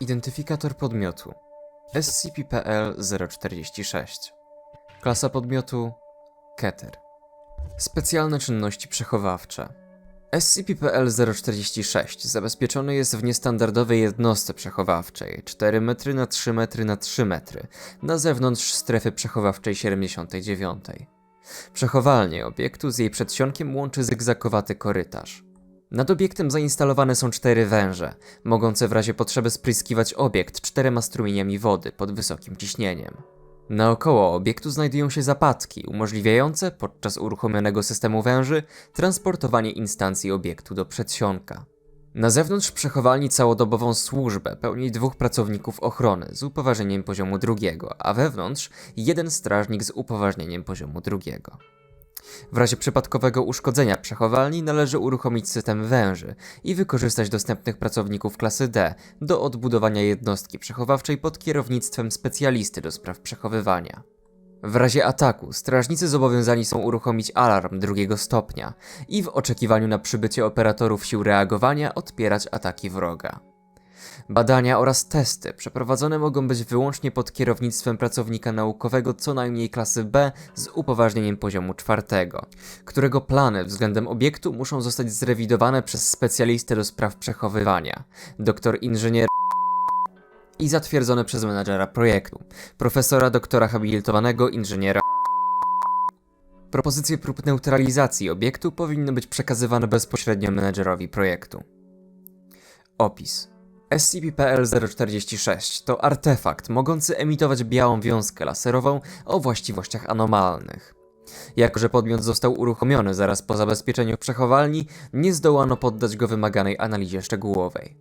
Identyfikator podmiotu. SCP-PL-046 Klasa podmiotu Keter. Specjalne czynności przechowawcze. SCP-PL-046 zabezpieczony jest w niestandardowej jednostce przechowawczej. 4 metry na 3 metry na 3 metry. Na zewnątrz strefy przechowawczej 79. Przechowalnię obiektu z jej przedsionkiem łączy zygzakowaty korytarz. Nad obiektem zainstalowane są cztery węże, mogące w razie potrzeby spryskiwać obiekt czterema strumieniami wody pod wysokim ciśnieniem. Naokoło obiektu znajdują się zapadki, umożliwiające podczas uruchomionego systemu węży transportowanie instancji obiektu do przedsionka. Na zewnątrz przechowalni całodobową służbę pełni dwóch pracowników ochrony z upoważnieniem poziomu drugiego, a wewnątrz jeden strażnik z upoważnieniem poziomu drugiego. W razie przypadkowego uszkodzenia przechowalni należy uruchomić system węży i wykorzystać dostępnych pracowników klasy D do odbudowania jednostki przechowawczej pod kierownictwem specjalisty do spraw przechowywania. W razie ataku strażnicy zobowiązani są uruchomić alarm drugiego stopnia i w oczekiwaniu na przybycie operatorów sił reagowania odpierać ataki wroga. Badania oraz testy przeprowadzone mogą być wyłącznie pod kierownictwem pracownika naukowego co najmniej klasy B z upoważnieniem poziomu czwartego, którego plany względem obiektu muszą zostać zrewidowane przez specjalistę do spraw przechowywania, doktor inżynier i zatwierdzone przez menadżera projektu, profesora doktora habilitowanego inżyniera Propozycje prób neutralizacji obiektu powinny być przekazywane bezpośrednio menedżerowi projektu. Opis SCP-PL-046 to artefakt mogący emitować białą wiązkę laserową o właściwościach anomalnych. Jako, że podmiot został uruchomiony zaraz po zabezpieczeniu przechowalni, nie zdołano poddać go wymaganej analizie szczegółowej.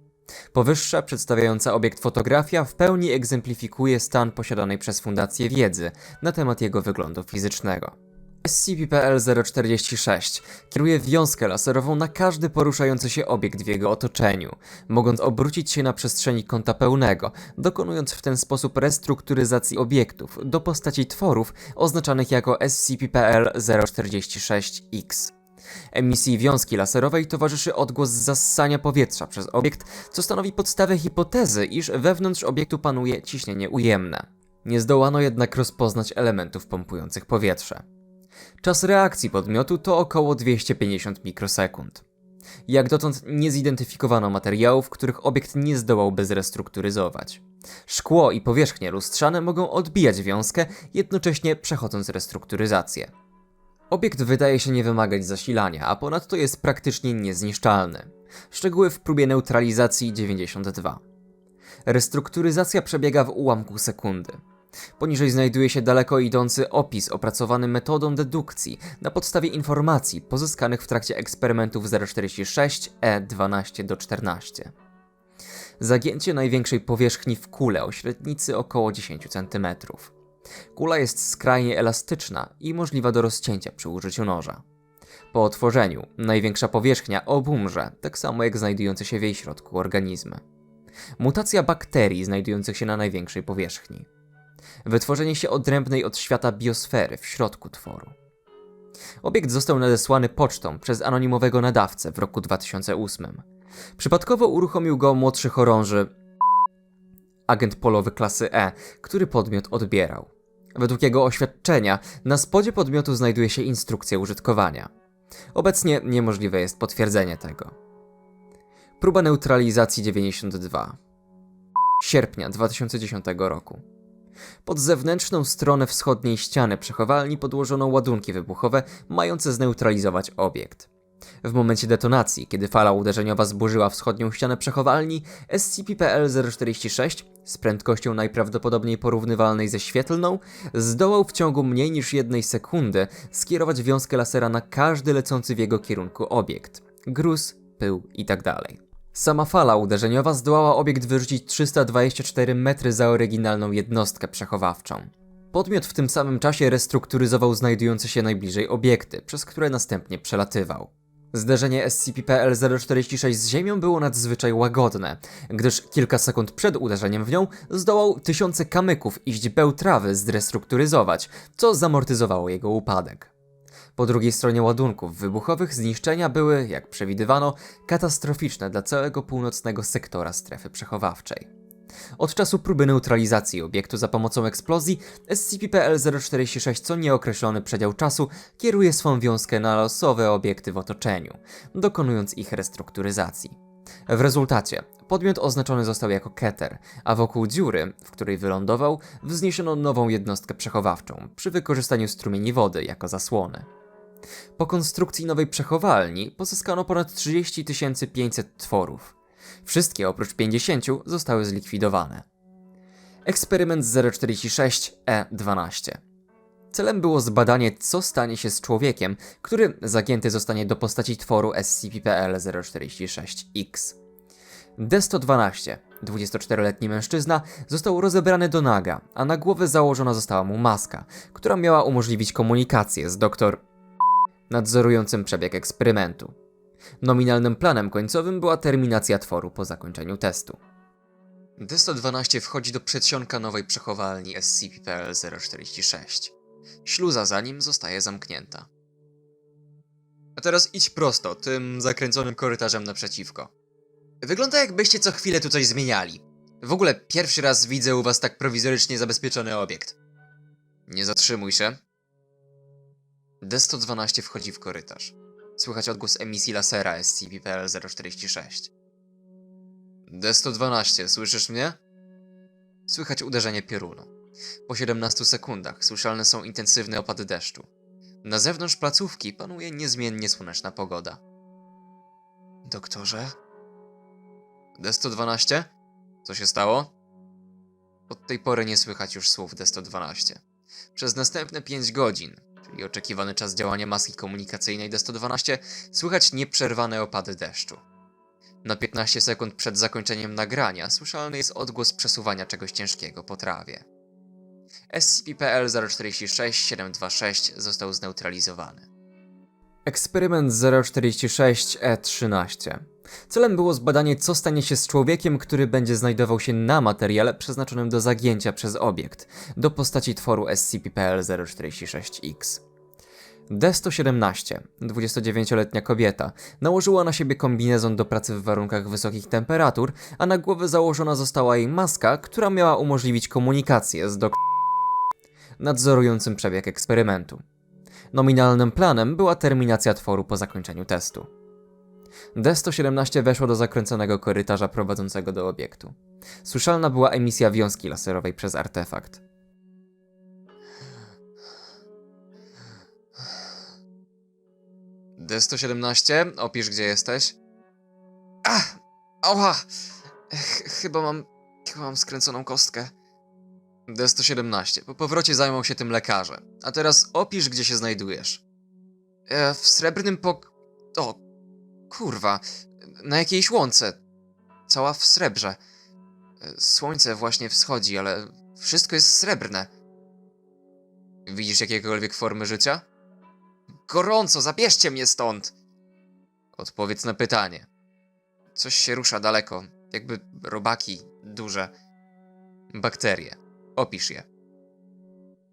Powyższa, przedstawiająca obiekt fotografia, w pełni egzemplifikuje stan posiadanej przez Fundację wiedzy na temat jego wyglądu fizycznego. SCP-PL-046 kieruje wiązkę laserową na każdy poruszający się obiekt w jego otoczeniu, mogąc obrócić się na przestrzeni kąta pełnego, dokonując w ten sposób restrukturyzacji obiektów do postaci tworów oznaczanych jako SCP-PL-046-X. Emisji wiązki laserowej towarzyszy odgłos zassania powietrza przez obiekt, co stanowi podstawę hipotezy, iż wewnątrz obiektu panuje ciśnienie ujemne. Nie zdołano jednak rozpoznać elementów pompujących powietrze. Czas reakcji podmiotu to około 250 mikrosekund. Jak dotąd nie zidentyfikowano materiałów, których obiekt nie zdołałby zrestrukturyzować. Szkło i powierzchnie lustrzane mogą odbijać wiązkę, jednocześnie przechodząc restrukturyzację. Obiekt wydaje się nie wymagać zasilania, a ponadto jest praktycznie niezniszczalny. Szczegóły w próbie neutralizacji 92. Restrukturyzacja przebiega w ułamku sekundy. Poniżej znajduje się daleko idący opis opracowany metodą dedukcji na podstawie informacji pozyskanych w trakcie eksperymentów 046 E12 14. Zagięcie największej powierzchni w kulę o średnicy około 10 cm. Kula jest skrajnie elastyczna i możliwa do rozcięcia przy użyciu noża. Po otworzeniu największa powierzchnia obumrze, tak samo jak znajdujące się w jej środku organizmy. Mutacja bakterii znajdujących się na największej powierzchni wytworzenie się odrębnej od świata biosfery w środku tworu. Obiekt został nadesłany pocztą przez anonimowego nadawcę w roku 2008. Przypadkowo uruchomił go młodszy chorąży, agent polowy klasy E, który podmiot odbierał. Według jego oświadczenia, na spodzie podmiotu znajduje się instrukcja użytkowania. Obecnie niemożliwe jest potwierdzenie tego. Próba neutralizacji 92 sierpnia 2010 roku. Pod zewnętrzną stronę wschodniej ściany przechowalni podłożono ładunki wybuchowe mające zneutralizować obiekt. W momencie detonacji, kiedy fala uderzeniowa zburzyła wschodnią ścianę przechowalni, SCP-PL-046 z prędkością najprawdopodobniej porównywalnej ze świetlną zdołał w ciągu mniej niż jednej sekundy skierować wiązkę lasera na każdy lecący w jego kierunku obiekt. Gruz, pył itd. Sama fala uderzeniowa zdołała obiekt wyrzucić 324 metry za oryginalną jednostkę przechowawczą. Podmiot w tym samym czasie restrukturyzował znajdujące się najbliżej obiekty, przez które następnie przelatywał. Zderzenie SCP-PL-046 z Ziemią było nadzwyczaj łagodne, gdyż kilka sekund przed uderzeniem w nią zdołał tysiące kamyków i źdźbeł trawy zrestrukturyzować, co zamortyzowało jego upadek. Po drugiej stronie ładunków wybuchowych zniszczenia były, jak przewidywano, katastroficzne dla całego północnego sektora strefy przechowawczej. Od czasu próby neutralizacji obiektu za pomocą eksplozji, SCP-PL-046 co nieokreślony przedział czasu kieruje swą wiązkę na losowe obiekty w otoczeniu, dokonując ich restrukturyzacji. W rezultacie podmiot oznaczony został jako Keter, a wokół dziury, w której wylądował, wzniesiono nową jednostkę przechowawczą przy wykorzystaniu strumieni wody jako zasłony. Po konstrukcji nowej przechowalni pozyskano ponad 30 500 tworów. Wszystkie oprócz 50 zostały zlikwidowane. Eksperyment 046E12. Celem było zbadanie, co stanie się z człowiekiem, który zagięty zostanie do postaci tworu SCP-PL-046-X. D-112, 24-letni mężczyzna, został rozebrany do naga, a na głowę założona została mu maska, która miała umożliwić komunikację z doktor nadzorującym przebieg eksperymentu. Nominalnym planem końcowym była terminacja tworu po zakończeniu testu. D-112 wchodzi do przedsionka nowej przechowalni SCP-PL-046. Śluza za nim zostaje zamknięta. A teraz idź prosto, tym zakręconym korytarzem naprzeciwko. Wygląda jakbyście co chwilę tu coś zmieniali. W ogóle pierwszy raz widzę u was tak prowizorycznie zabezpieczony obiekt. Nie zatrzymuj się. D-112 wchodzi w korytarz. Słychać odgłos emisji lasera SCP-PL-046. D-112, słyszysz mnie? Słychać uderzenie piorunu. Po 17 sekundach słyszalne są intensywne opady deszczu. Na zewnątrz placówki panuje niezmiennie słoneczna pogoda. Doktorze? D-112? Co się stało? Od tej pory nie słychać już słów D-112. Przez następne 5 godzin, czyli oczekiwany czas działania maski komunikacyjnej D-112, słychać nieprzerwane opady deszczu. Na 15 sekund przed zakończeniem nagrania słyszalny jest odgłos przesuwania czegoś ciężkiego po trawie. SCP-PL-046-726 został zneutralizowany. Eksperyment 046-E13. Celem było zbadanie, co stanie się z człowiekiem, który będzie znajdował się na materiale przeznaczonym do zagięcia przez obiekt, do postaci tworu SCP-PL-046-X. D-117, 29-letnia kobieta, nałożyła na siebie kombinezon do pracy w warunkach wysokich temperatur, a na głowę założona została jej maska, która miała umożliwić komunikację z dok nadzorującym przebieg eksperymentu. Nominalnym planem była terminacja tworu po zakończeniu testu. D-117 weszło do zakręconego korytarza prowadzącego do obiektu. Słyszalna była emisja wiązki laserowej przez artefakt. D-117, opisz gdzie jesteś. Ach! Ała! Ch chyba mam... chyba mam skręconą kostkę. D-117. Po powrocie zajmą się tym lekarze. A teraz opisz, gdzie się znajdujesz. E, w srebrnym pok... O, kurwa. Na jakiejś łące. Cała w srebrze. Słońce właśnie wschodzi, ale wszystko jest srebrne. Widzisz jakiekolwiek formy życia? Gorąco, zabierzcie mnie stąd! Odpowiedz na pytanie. Coś się rusza daleko, jakby robaki duże. Bakterie. Opisz je.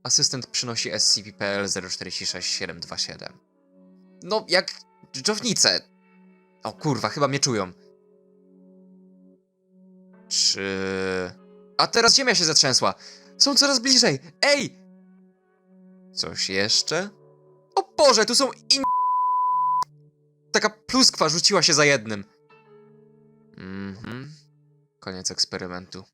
Asystent przynosi SCP-PL-046727. No, jak dżdżownice. O kurwa, chyba mnie czują. Czy... A teraz ziemia się zatrzęsła. Są coraz bliżej. Ej! Coś jeszcze? O Boże, tu są in... Taka pluskwa rzuciła się za jednym. Mhm. Koniec eksperymentu.